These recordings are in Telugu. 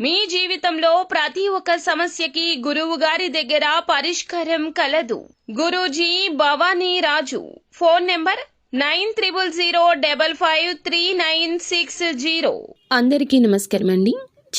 మీ జీవితంలో ప్రతి ఒక్క సమస్యకి గురువు గారి దగ్గర పరిష్కారం కలదు. Guruji Bhavani Raju. Phone number nine triple zero double five three nine six zero. అందరికీ నమస్కారం అండి.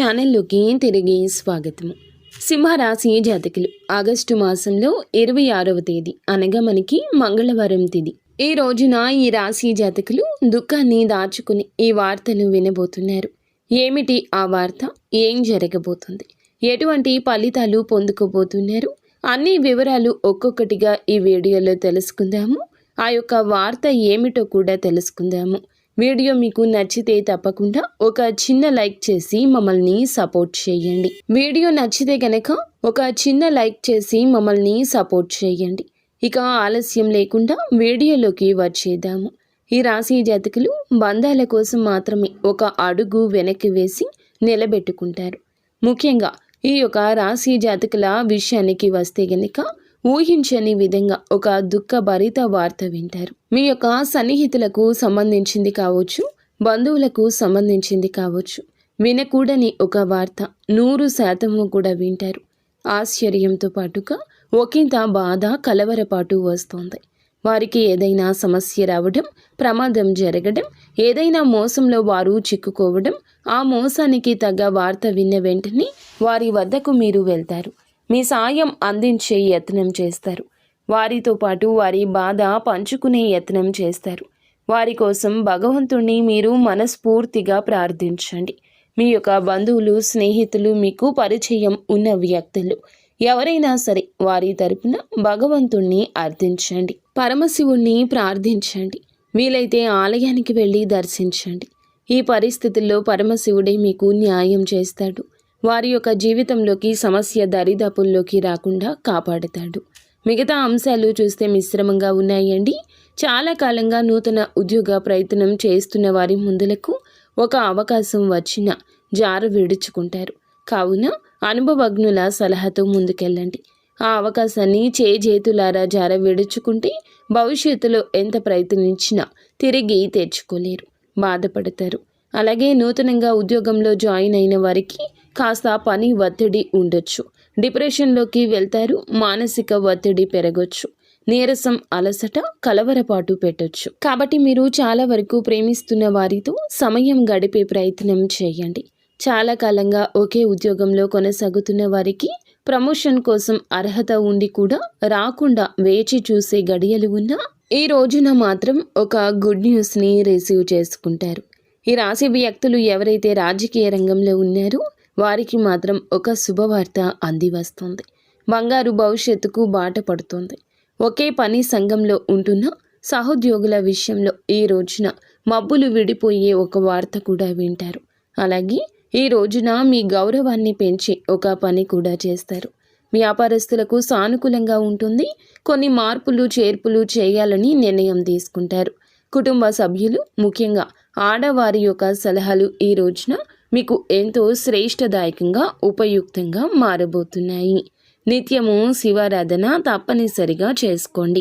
ఛానల్లోకి తిరిగి స్వాగతము సింహరాశి జాతకులు. ఆగస్టు మాసంలో ఇరవై ఆరవ తేదీ అనగా మనకి మంగళవారం తేదీ. ఈ రోజున ఈ రాశి జాతకులు దుఃఖాన్ని దాచుకుని ఈ వార్తను వినబోతున్నారు. ఏమిటి ఆ వార్త? ఏం జరగబోతుంది? ఎటువంటి ఫలితాలు పొందుకోబోతున్నారు? అన్ని వివరాలు ఒక్కొక్కటిగా ఈ వీడియోలో తెలుసుకుందాము. ఆ యొక్క వార్త ఏమిటో కూడా తెలుసుకుందాము. వీడియో మీకు నచ్చితే తప్పకుండా ఒక చిన్న లైక్ చేసి మమ్మల్ని సపోర్ట్ చేయండి. వీడియో నచ్చితే గనక ఒక చిన్న లైక్ చేసి మమ్మల్ని సపోర్ట్ చేయండి. ఇక ఆలస్యం లేకుండా వీడియోలోకి వచ్చేద్దాము. ఈ రాశి జాతకులు బంధాల కోసం మాత్రమే ఒక అడుగు వెనక్కి వేసి నిలబెట్టుకుంటారు. ముఖ్యంగా ఈ యొక్క రాశి జాతకుల విషయానికి వస్తే గనక ఊహించని విధంగా ఒక దుఃఖభరిత వార్త వింటారు. మీ యొక్క సన్నిహితులకు సంబంధించింది కావచ్చు బంధువులకు సంబంధించింది కావచ్చు వినకూడని ఒక వార్త నూరు శాతము కూడా వింటారు. ఆశ్చర్యంతో పాటుగా ఒకంత బాధ కలవరపాటు వస్తోంది. వారికి ఏదైనా సమస్య రావడం ప్రమాదం జరగడం ఏదైనా మోసంలో వారు చిక్కుకోవడం ఆ మోసానికి తగ్గ వార్త విన్న వెంటనే వారి వద్దకు మీరు వెళ్తారు. మీ సాయం అందించే యత్నం చేస్తారు. వారితో పాటు వారి బాధ పంచుకునే యత్నం చేస్తారు. వారి కోసం భగవంతుణ్ణి మీరు మనస్ఫూర్తిగా ప్రార్థించండి. మీ యొక్క బంధువులు స్నేహితులు మీకు పరిచయం ఉన్న వ్యక్తులు. ఎవరైనా సరే వారి తరపున భగవంతుణ్ణి అర్థించండి పరమశివుణ్ణి ప్రార్థించండి. వీలైతే ఆలయానికి వెళ్ళి దర్శించండి. ఈ పరిస్థితుల్లో పరమశివుడే మీకు న్యాయం చేస్తాడు. వారి యొక్క జీవితంలోకి సమస్య దరిదాపుల్లోకి రాకుండా కాపాడుతాడు. మిగతా అంశాలు చూస్తే మిశ్రమంగా ఉన్నాయండి. చాలా కాలంగా నూతన ఉద్యోగ ప్రయత్నం చేస్తున్న వారి ముందులకు ఒక అవకాశం వచ్చిన జారు విడుచుకుంటారు. కావున అనుభవజ్ఞుల సలహాతో ముందుకెళ్ళండి. ఆ అవకాశాన్ని చేజేతులారా జార విడుచుకుంటే భవిష్యత్తులో ఎంత ప్రయత్నించినా తిరిగి తెచ్చుకోలేరు. బాధపడతారు. అలాగే నూతనంగా ఉద్యోగంలో జాయిన్ అయిన వారికి కాస్త పని ఒత్తిడి ఉండొచ్చు. డిప్రెషన్లోకి వెళ్తారు మానసిక ఒత్తిడి పెరగొచ్చు. నీరసం అలసట కలవరపాటు పెట్టొచ్చు. కాబట్టి మీరు చాలా వరకు ప్రేమిస్తున్న వారితో సమయం గడిపే ప్రయత్నం చేయండి. చాలా కాలంగా ఒకే ఉద్యోగంలో కొనసాగుతున్న వారికి ప్రమోషన్ కోసం అర్హత ఉండి కూడా రాకుండా వేచి చూసే గడియలు ఉన్నా ఈ రోజున మాత్రం ఒక గుడ్ న్యూస్ని రిసీవ్ చేసుకుంటారు. ఈ రాశి వ్యక్తులు ఎవరైతే రాజకీయ రంగంలో ఉన్నారో వారికి మాత్రం ఒక శుభవార్త అంది వస్తుంది. బంగారు భవిష్యత్తుకు బాట పడుతుంది. ఒకే పని సంఘంలో ఉంటున్న సహోద్యోగుల విషయంలో ఈ రోజున మబ్బులు విడిపోయే ఒక వార్త కూడా వింటారు. అలాగే ఈ రోజున మీ గౌరవాన్ని పెంచి ఒక పని కూడా చేస్తారు. వ్యాపారస్తులకు సానుకూలంగా ఉంటుంది. కొన్ని మార్పులు చేర్పులు చేయాలని నిర్ణయం తీసుకుంటారు. కుటుంబ సభ్యులు ముఖ్యంగా ఆడవారి యొక్క సలహాలు ఈ రోజున మీకు ఎంతో శ్రేష్టదాయకంగా ఉపయుక్తంగా మారబోతున్నాయి. నిత్యము శివారాధన తప్పనిసరిగా చేసుకోండి.